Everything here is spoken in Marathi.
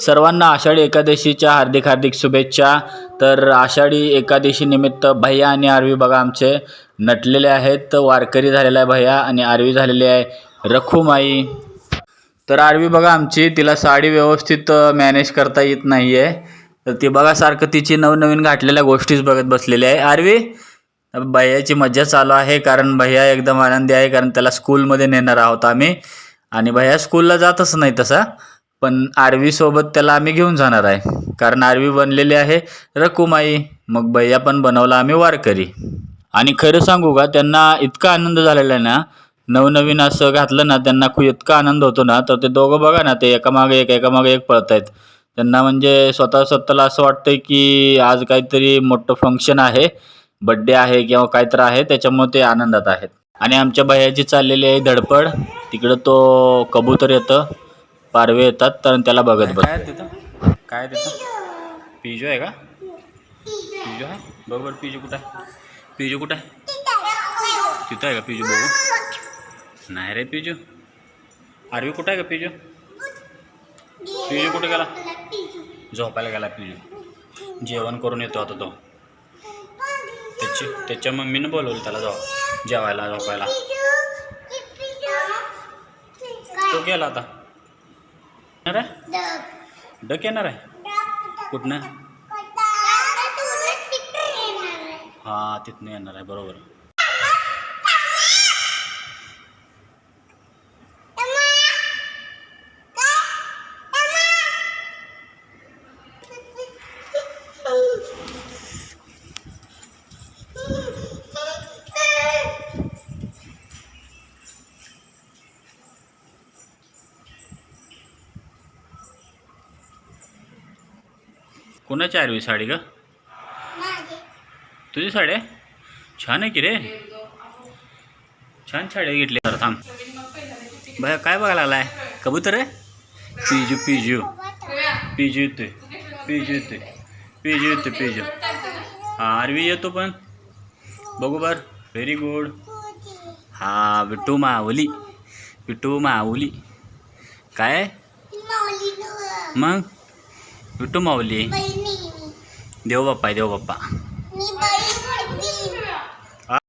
सर्वांना आषाढी एकादशीच्या हार्दिक हार्दिक शुभेच्छा. तर आषाढी एकादशी निमित्त भैया आणि आरवी बघा आमचे नटलेले आहेत. वारकरी झालेला आहे भैया आणि आरवी झालेली आहे रखुमाई. तर आरवी बघा आमची तिला साडी व्यवस्थित मॅनेज करता येत नाही आहे तर ती बघा सारखं तिची नवनवीन घातलेल्या गोष्टीच बघत बसलेली आहे. आरवी भैयाची मज्जा चालू आहे कारण भैया एकदम आनंदी आहे कारण त्याला स्कूलमध्ये नेणार आहोत आम्ही. आणि भैया स्कूलला जातच नाही तसा. पण आर्वीसोबत त्याला आम्ही घेऊन जाणार आहे. कारण आरवी बनलेली आहे रकुमाई मग भैया पण बनवला आम्ही वारकरी. आणि खरं सांगू का त्यांना इतका आनंद झालेला आहे ना नवनवीन असं घातलं ना त्यांना खूप इतका आनंद होतो ना तर ते दोघं बघा ना ते एकामागे एक एकामागे एक पळत आहेत त्यांना म्हणजे स्वतः स्वतःला असं वाटतं की आज काहीतरी मोठं फंक्शन आहे बड्डे आहे किंवा काहीतरी आहे त्याच्यामुळे ते आनंदात आहेत. आणि आमच्या भैयाची चाललेली आहे धडपड. तिकडं तो कबूतर येतं. पारवे येतात तर त्याला बघत बस काय तिथं? काय तिथं? पिजो आहे का? पिजो आहे? बरोबर पिजो कुठं आहे? पिजो कुठं आहे? तिथं आहे का पिजू बघू? नाही रे पिजू. आरवी कुठं आहे का पिजू? पिजू कुठे गेला? झोपायला गेला पिजू. जेवण करून येतो आता तो. त्याची त्याच्या मम्मीनं बोलवलं त्याला जाऊ. जेवायला झोपायला. तो गेला आता. येणार आहे? डक येणार आहे? कुठनं? हां तिथनं येणार आहे. बरोबर. कोणाची आरवी? साडी का? तुझी साडी आहे? छान आहे की रे? छान साडी घेतली. तर थांब. भया काय बघायला लागलाय कबूतर आहे? पिजू पिजू. पिजू येतोय. पिजू येतोय. पिजू येतोय पिजू. हा आरवी येतो पण. बघू बर. व्हेरी गुड हा विठू माऊली. विठू माऊली. काय? मग? विठू माऊली देव बाप्पा देव बाप्पा